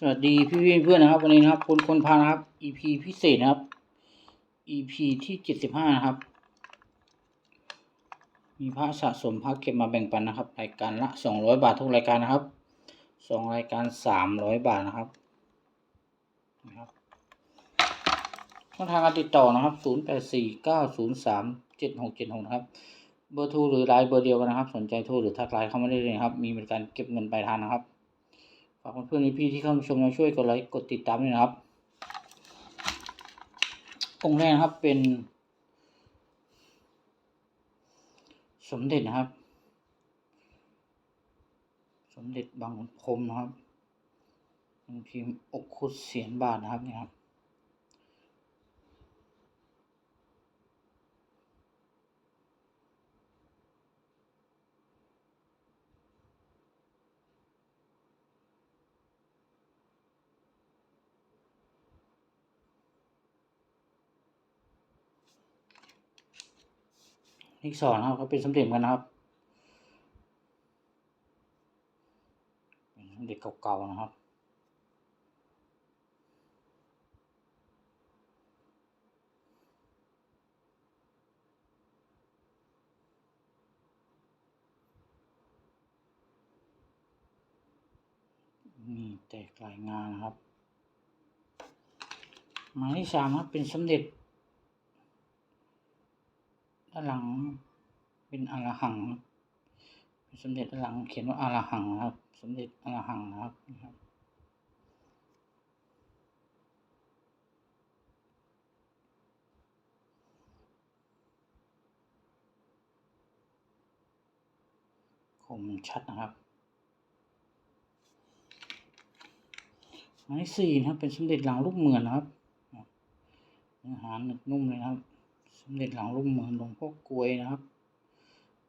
สวัสดีพี่เพื่อนนะครับ วันนี้นะครับคนคนพานะครับ EP พิเศษนะครับ EP ที่เจ็ดสิบห้านะครับ มีพระสะสมพระเก็บมาแบ่งปันนะครับ รายการละสองร้อยบาททุกรายการนะครับสองรายการสามร้อยบาทนะครับนะครับช่องทางการติดต่อนะครับศูนย์แปดสี่เก้าศูนย์สามเจ็ดหกเจ็ดหกนะครับเบอร์โทรหรือไลน์เบอร์เดียวกันนะครับ สนใจโทรหรือทักไลน์เข้ามาได้เลยครับ มีบริการเก็บเงินปลายทางนะครับากเพื่อนๆพี่ที่เข้ามาชมนะช่วยกดไลค์กดติดตามด้วยนะครับ องค์แรกนะครับเป็น สมเด็จนะครับ สมเด็จบางพรมนะครับพิมพ์อกคุดเสียนบาทนะครับเนี่ยครับ อีกสองนะครับก็เป็นสมเด็จกันนะครับเป็นสมเด็จเก่าๆนะครับนี่แตกหลายงานนะครับหมายที่สามครับเป็นสมเด็จ ด้านหลังเป็นอรหังครับเป็นสมเด็จด้านหลังเขียนว่าอรหังนะครับ สมเด็จอรหังนะครับครับคมชัดนะครับหมายสี่นะครับ เป็นสมเด็จหลังลูกเหมือนนะครับเนื้อหาหนึบนุ่มเลยนะครับ มเด็จหลังลูกเมือนหลวงพ่อกลวยนะครับ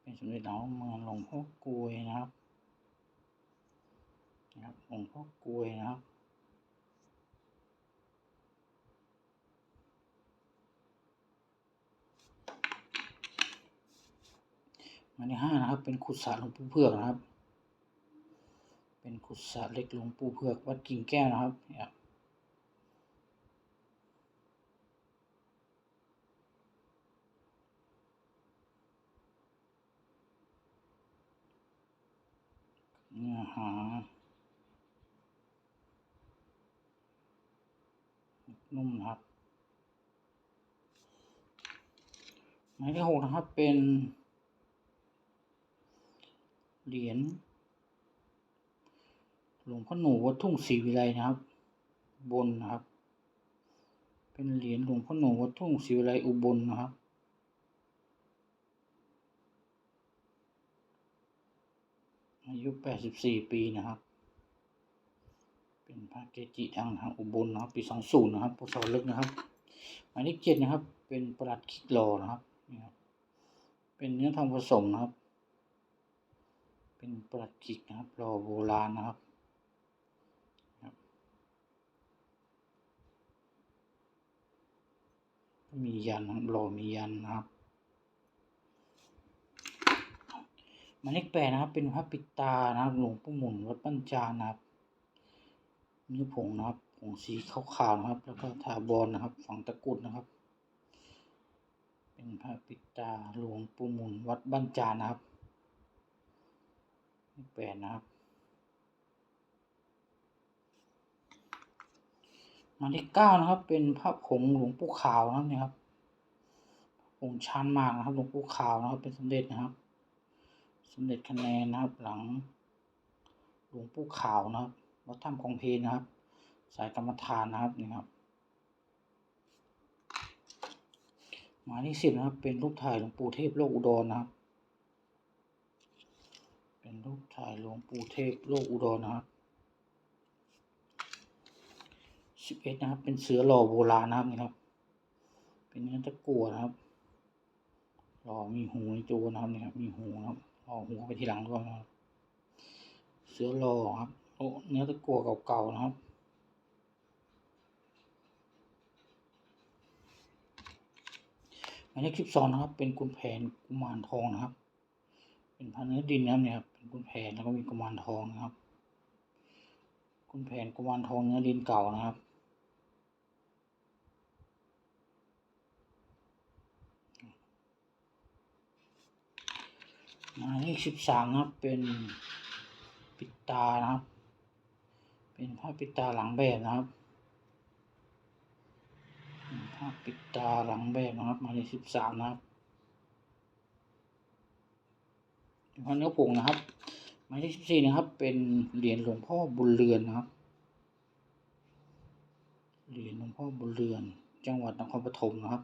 เป็นสมเด็จหลังลูกเมือนหลวงพ่อกลวยนะครับนะครับหลวงพ่อกลวยนะครับมาที่ห้านะครับ เป็นขุดสระหลวงปู่เผือกนะครับ เป็นขุดสระเล็กหลวงปู่เผือกวัดกิ่งแก้วนะครับ เนื้อหานุ่มนะครับหมายที่หกนะครับเป็น เหรียญหลวงพ่อหนูวัดทุ่งศรีวิไลนะครับ บนนะครับ เป็นเหรียญหลวงพ่อหนูวัดทุ่งศรีวิไลอุบลนะครับ อายุ 84 ปีนะครับ เป็นพระเกจิดังทางอุบลนะครับ ปี 20 นะครับพศลึกนะครับหมายเลขเจ็ดนะครับ เป็นประหลัดคิดรอนะครับนี่ครับ เป็นเนื้อทองผสมนะครับ เป็นประหลัดขิกนะครับรอโบราณนะครับมียันครับรอมียันนะครับ หมายเลขแปดนะครับ เป็นพระปิตานะครับหลวงปู่หมุนวัดปัญจานะครับเนื้อผงนะครับผงสีขาวๆนะครับ แล้วก็ทาบอลนะครับ ฝังตะกุดนะครับ เป็นพระปิตาหลวงปู่หมุนวัดบ้านจานนะครับเลขแปดนะครับมายเลขเก้านะครับ เป็นพระผงหลวงปู่ขาวนะครับเนี่ยครับผงชานมากนะครับ หลวงปู่ขาวนะครับ เป็นสมเด็จนะครับ สมเด็จคะแนนนะครับ หลังหลวงปู่ขาวนะครับวัดถ้ำคองเพลนะครับ สายกรรมฐานนะครับนี่ครับหมายที่สิบนะครับ เป็นรูปถ่ายหลวงปู่เทพโลกอุดรนะครับ เป็นรูปถ่ายหลวงปู่เทพโลกอุดรนะครับสิบเอ็ดนะครับ เป็นเสือหล่อโบราณนะครับนี่ครับ เป็นเนื้อตะกั่วนะครับหล่อมีหูในตัวนะครับนี่ครับมีหูนะครับ หล่อหูไปทีหลังด้วยนะเสือหล่อครับโอ้เนื้อตะกั่วเก่าๆนะครับหมายเลขสิบสองนะครับ เป็นกุญแผนกุมารทองนะครับ เป็นพระเนื้อดินนะครับเนี่ยครับเป็นกุญแผนแล้วก็มีกุมารทองนะครับ กุญคุณแผนกุมารทองเนื้อดินเก่านะครับ หมายเลขสิบสามนะครับเป็นปิดตานะครับ เป็นผ้าปิดตาหลังแบบนะครับผ้าปิดตาหลังแบบนะครับหมายเลขสิบสามนะครับเป็นผ้าเนื้อผงนะครับหมายเลขสิบสี่นะครับ เป็นเหรียญหลวงพ่อบุญเรือนนะครับเหรียญหลวงพ่อบุญเรือน จังหวัดนครปฐมนะครับ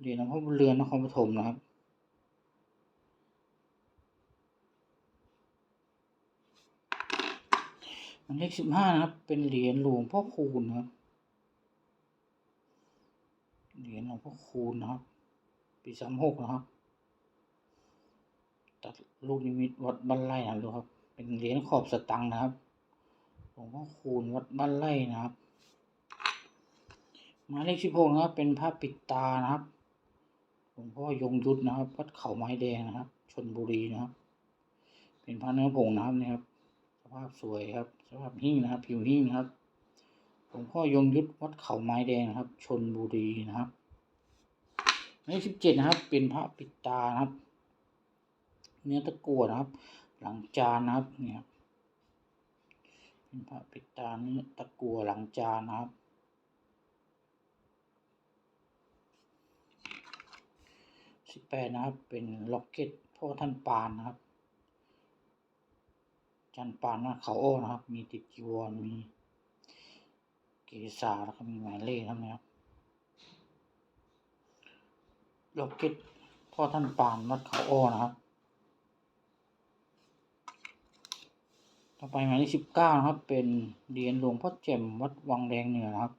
เหรียญหลวงพ่อบุญเรือนนครปฐมนะครับ หมายเลขสิบห้านะครับ เป็นเหรียญหลวงพ่อคูณนะครับ เหรียญหลวงพ่อคูณนะครับ ปีสามหกนะครับ ตัดลูกนิมิตวัดบ้านไร่นะครับดูครับ เป็นเหรียญขอบสตังค์นะครับ หลวงพ่อคูณวัดบ้านไร่นะครับหมายเลขสิบหกนะครับ เป็นพระปิดตานะครับ หลวงพ่อยงยุทธนะครับ วัดเขาไม้แดงนะครับ ชนบุรีนะครับ เป็นพระเนื้อผงนะครับเนี่ยครับ สภาพสวยครับ สภาพหิ้งนะครับ ผิวหิ้งนะครับหลวงพ่อยงยุทธวัดเขาไม้แดงนะครับชนบุรีนะครับหมายเลขสิบเจ็ดนะครับ เป็นพระปิดตานะครับ เนื้อตะกั่วนะครับ หลังจานนะครับเนี่ยครับเป็นพระปิดตาเนื้อตะกั่วหลังจานนะครับสิบแปดนะครับ เป็นล็อกเก็ตพ่อท่านปานนะครับ จันปานนะเขาโอ้นะครับ มีติดจีวรมีเกษาแล้วก็มีหมายเลขครับนะครับล็อกเกตพ่อท่านปานวัดเขาโอ้นะครับ ต่อไปหมายเลขสิบเก้านะครับ เป็นเหรียญหลวงพ่อแจ่มวัดวังแดงเหนือนะครับ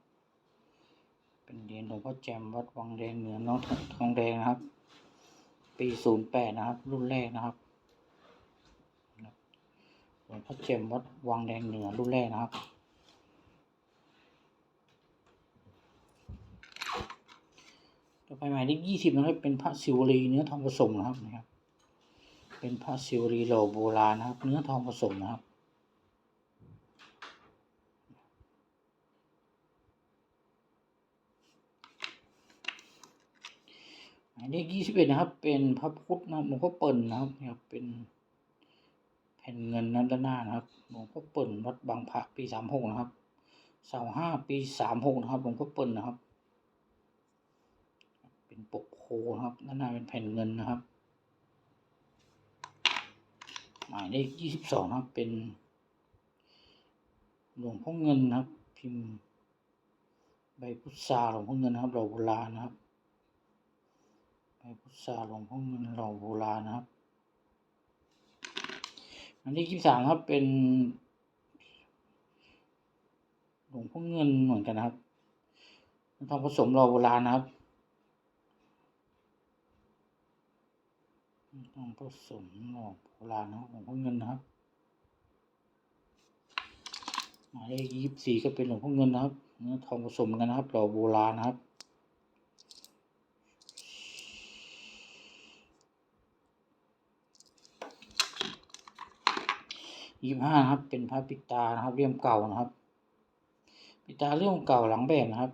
เป็นเหรียญหลวงพ่อแจ่มวัดวังแดงเหนือน้องทองแดงนะครับ ปีศูนย์แปดนะครับ รุ่นแรกนะครับ วงพ่อเจมวัดวังแดงเหนือรุ่นแรกนะครับ ต่อไปหมายเลขยี่สิบนะครับ เป็นพระศิวลีเนื้อทองผสมนะครับนะครับ เป็นพระศิวลีหล่อโบราณนะครับ เนื้อทองผสมนะครับหมายเลขยี่สิบเอ็ดนะครับ เป็นพระพุทธนะครับหลวงพ่อเปิ่นนะครับนะครับเป็น แผ่นเงินนั้นด้านหน้านะครับหลวงพ่อเปิ่นวัดบางพระปีสามหกนะครับเสาห้าปีสามหกนะครับหลวงพ่อเปิ่นนะครับ เป็นปกโพนะครับด้านหน้าเป็นแผ่นเงินนะครับ หมายเลขยี่สิบสองครับเป็น หลวงพ่อเงินนะครับ พิมพ์ใบพุทราหลวงพ่อเงินนะครับหล่อโบราณนะครับใบพุทราหลวงพ่อเงินหล่อโบราณนะครับ อันที่ยี่สามครับเป็น หลวงพ่อเงินเหมือนกันนะครับทองผสมรอโบราณนะครับทองผสมรอโบราณนะครับหลวงพ่อเงินนะครับหมายเลขยี่สิบสี่ก็เป็นหลวงพ่อเงินนะครับเนื้อทองผสมกันนะครับรอโบราณนะครับ ยี่ห้าครับ เป็นพระปิตานะครับ เลี่ยมเก่านะครับ ปิตาเลี่ยมเก่าหลังแบบนะครับ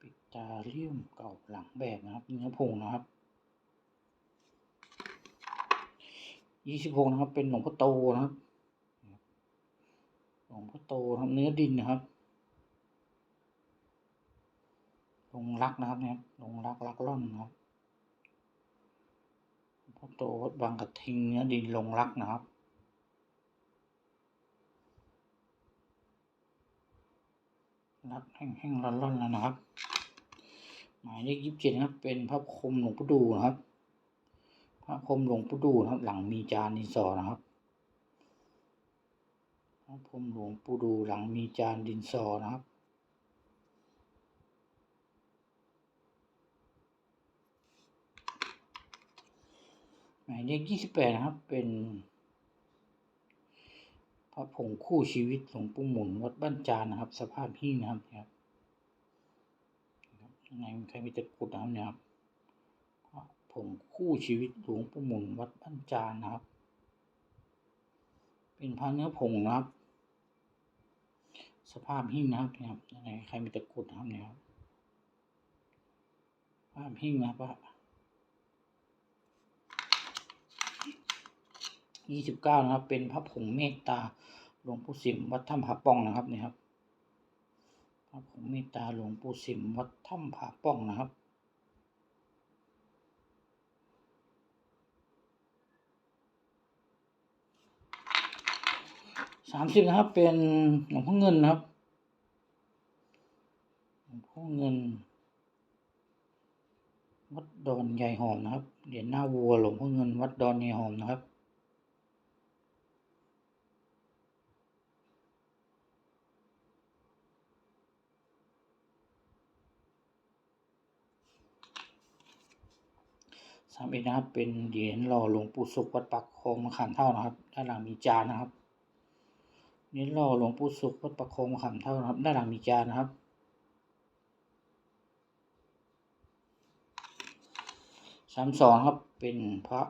ปิตาเลี่ยมเก่าหลังแบบนะครับเนื้อผงนะครับยี่สิบหกนะครับ เป็นหลวงพ่อโตนะครับ หลวงพ่อโตนะครับเนื้อดินนะครับลงรักนะครับเนี่ยลงรักรักล่อนนะครับ พ่อโตวัดบางกระทิงเนื้อดินลงรักนะครับ รักแห้งๆร้อนๆแล้วนะครับ หมายเลขยี่สิบเจ็ดนะครับ เป็นพระพรหมหลวงปู่ดูนะครับ พระพรหมหลวงปู่ดูนะครับ หลังมีจานดินสอนะครับ พระพรหมหลวงปู่ดูหลังมีจานดินสอนะครับ หมายเลขยี่สิบแปดนะครับ เป็น พระผงคู่ชีวิตหลวงปู่หมุนวัดบ้านจานนะครับ สภาพหิ้งนะครับนะครับข้างในใครมีตะกรุดนะครับเนี่ยครับพระผงคู่ชีวิตหลวงปู่หมุนวัดบ้านจานนะครับ เป็นพระเนื้อผงนะครับ สภาพหิ้งนะครับเนี่ยครับอะไรใครมีตะกรุดนะครับเนี่ยครับภาพหิ้งนะครับ ยี่สิบเก้านะครับ เป็นพระผงเมตตาหลวงปู่สิมวัดถ้ำผาป้องนะครับเนี่ยครับพระผงเมตตาหลวงปู่สิมวัดถ้ำผาป้องนะครับสามสิบนะครับ เป็นหลวงพ่อเงินนะครับหลวงพ่อเงินวัดดอนใหญ่หอมนะครับเหรียญหน้าวัวหลวงพ่อเงินวัดดอนใหญ่หอมนะครับ สามเอ็ดนะครับ เป็นเหรียญหล่อหลวงปู่สุขวัดปักคลองมะขามเท่านะครับ ด้านหลังมีจานนะครับเหรียญหล่อหลวงปู่สุขวัดปักคลองมะขามเท่านะครับ ด้านหลังมีจานนะครับสามสองครับเป็นพระ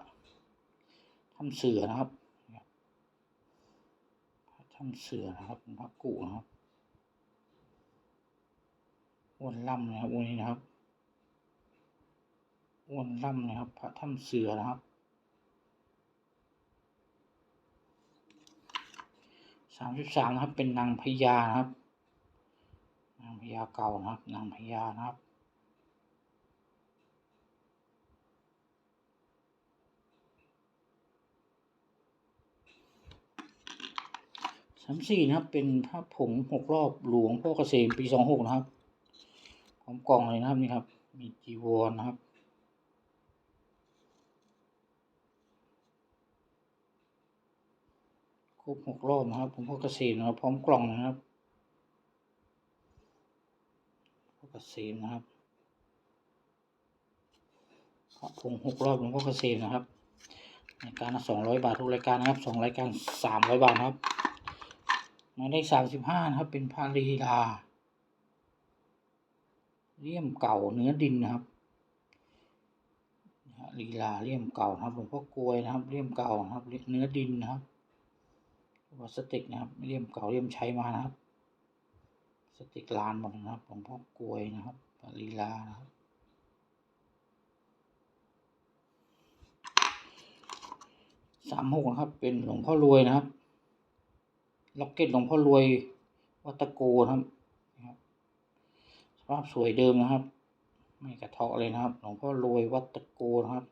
ถ้ำเสือนะครับพระถ้ำเสือนะครับพระกุนะครับอ้วนล่ำนะครับอ้วนนี้นะครับ อ้วนล่ำนะครับ พระถ้ำเสือนะครับ สามสิบสามนะครับ เป็นนางพญานะครับ นางพญาเก่านะครับ นางพญานะครับสามสี่นะครับ เป็นพระผงหกรอบหลวงพ่อเกษมปีสองหกนะครับ พร้อมกล่องเลยนะครับนี่ครับ มีจีวรนะครับ ครบหกรอบนะครับหลวงพ่อเกษมนะครับพร้อมกล่องนะครับพ่อเกษมนะครับพระผงหกรอบหลวงพ่อเกษมนะครับรายการสองร้อยบาททุกรายการนะครับสองรายการสามร้อยบาทครับหมายเลขสามสิบห้านะครับ เป็นพาลีลาเลี่ยมเก่าเนื้อดินนะครับลีลาเลี่ยมเก่านะครับหลวงพ่อกลวยนะครับ เลี่ยมเก่านะครับเนื้อดินนะครับ พลาสติกนะครับเลี่ยมเก่าเลี่ยมใช้มานะครับ สติกลานหมดนะครับหลวงพ่อกลวยนะครับพาลีลานะครับสามหกนะครับ เป็นหลวงพ่อรวยนะครับล็อกเก็ตหลวงพ่อรวยวัตโกนะครับสภาพสวยเดิมนะครับ ไม่กระเทาะเลยนะครับ หลวงพ่อรวยวัตโกนะครับ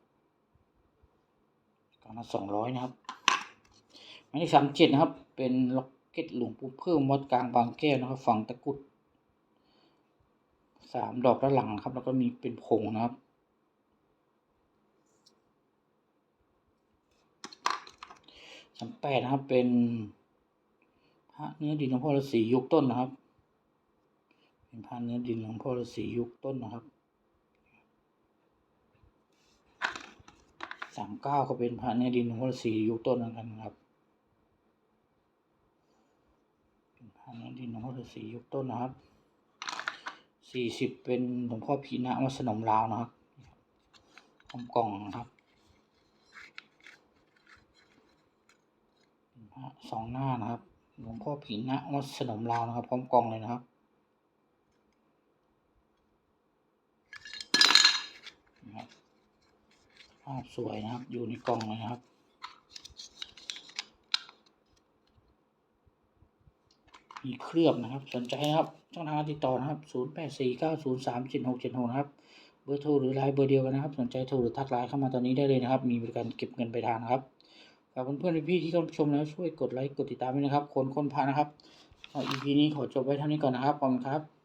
กำลังสองร้อยนะครับ หมายเลขสามเจ็ดนะครับ เป็นล็อกเก็ตหลวงปู่เพิ่มวัดกลางบางแก้วนะครับ ฝั่งตะกุดสามดอกด้านหลังครับ แล้วก็มีเป็นผงนะครับสามแปดนะครับ เป็นพระเนื้อดินหลวงพ่อฤาษียุคต้นนะครับ เป็นพระเนื้อดินหลวงพ่อฤาษียุคต้นนะครับสามเก้าก็เป็นพระเนื้อดินหลวงพ่อฤาษียุคต้นเหมือนกันครับ เป็ น้อดินหลวงพ่อฤาษียุคต้นนะครับสี่สิบเป็นหลวงพ่อพีนะวัดสนมลาวนะครับพร้อมกล่องนะครับสองหน้านะครับ หลวงพ่อผีนะวัดสนมลาวนะครับพร้อมกล่องเลยนะครับนะครับภาพสวยนะครับ อยู่ในกล่องเลยนะครับ มีเคลือบนะครับ สนใจนะครับ ช่องทางติดต่อนะครับ 0 8 4 9 0 3 7 6 7 6 นะครับ เบอร์โทรหรือไลน์เบอร์เดียวกันนะครับ สนใจโทรหรือทักไลน์เข้ามาตอนนี้ได้เลยนะครับ มีบริการเก็บเงินไปลายทางนะครับ ฝากเพื่อนๆพี่ๆที่เข้าชมแล้วช่วยกดไลค์ กดติดตามด้วยนะครับ คนคนพานะครับ EP นี้ขอจบไว้เท่านี้ก่อนนะครับขอบคุณครับ